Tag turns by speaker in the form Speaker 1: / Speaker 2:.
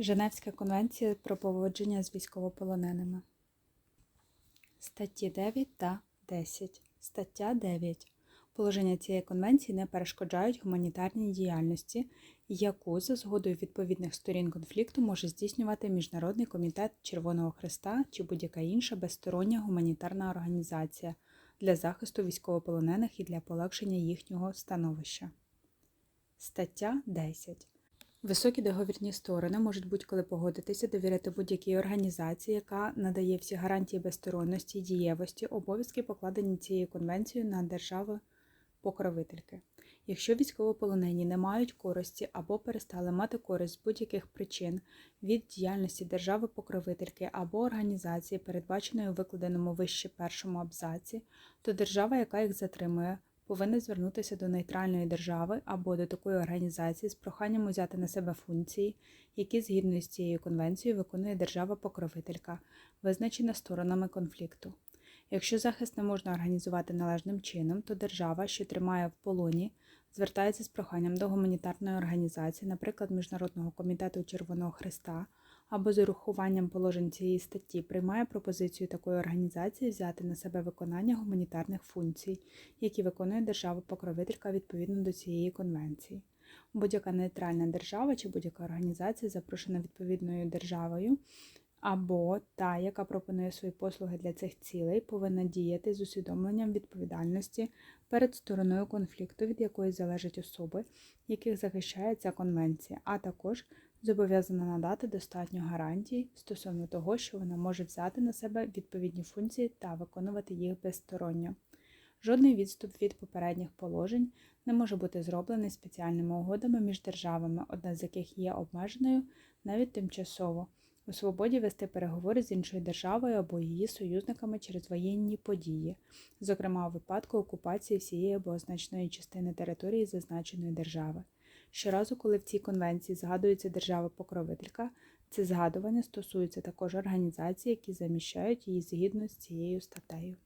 Speaker 1: Женевська конвенція про поводження з військовополоненими. Статті 9 та 10. Стаття 9. Положення цієї конвенції не перешкоджають гуманітарній діяльності, яку за згодою відповідних сторін конфлікту може здійснювати Міжнародний комітет Червоного Хреста чи будь-яка інша безстороння гуманітарна організація для захисту військовополонених і для полегшення їхнього становища. Стаття 10. Високі договірні сторони можуть будь-коли погодитися довіряти будь-якій організації, яка надає всі гарантії безсторонності дієвості, обов'язки, покладені цією конвенцією на держави покровительки. Якщо військовополонені не мають користі або перестали мати користь з будь-яких причин від діяльності держави-покровительки або організації, передбаченої у викладеному вище першому абзаці, то держава, яка їх затримує, повинна звернутися до нейтральної держави або до такої організації з проханням узяти на себе функції, які згідно з цією конвенцією виконує держава-покровителька, визначена сторонами конфлікту. Якщо захист не можна організувати належним чином, то держава, що тримає в полоні, звертається з проханням до гуманітарної організації, наприклад, Міжнародного комітету Червоного Христа, або з урахуванням положень цієї статті приймає пропозицію такої організації взяти на себе виконання гуманітарних функцій, які виконує держава-покровителька відповідно до цієї конвенції. Будь-яка нейтральна держава чи будь-яка організація, запрошена відповідною державою, або та, яка пропонує свої послуги для цих цілей, повинна діяти з усвідомленням відповідальності перед стороною конфлікту, від якої залежать особи, яких захищає ця конвенція, а також зобов'язана надати достатньо гарантій стосовно того, що вона може взяти на себе відповідні функції та виконувати їх безсторонньо. Жодний відступ від попередніх положень не може бути зроблений спеціальними угодами між державами, одна з яких є обмеженою навіть тимчасово, у свободі вести переговори з іншою державою або її союзниками через воєнні події, зокрема у випадку окупації всієї або значної частини території зазначеної держави. Щоразу, коли в цій конвенції згадується держава-покровителька, це згадування стосується також організацій, які заміщають її згідно з цією статтею.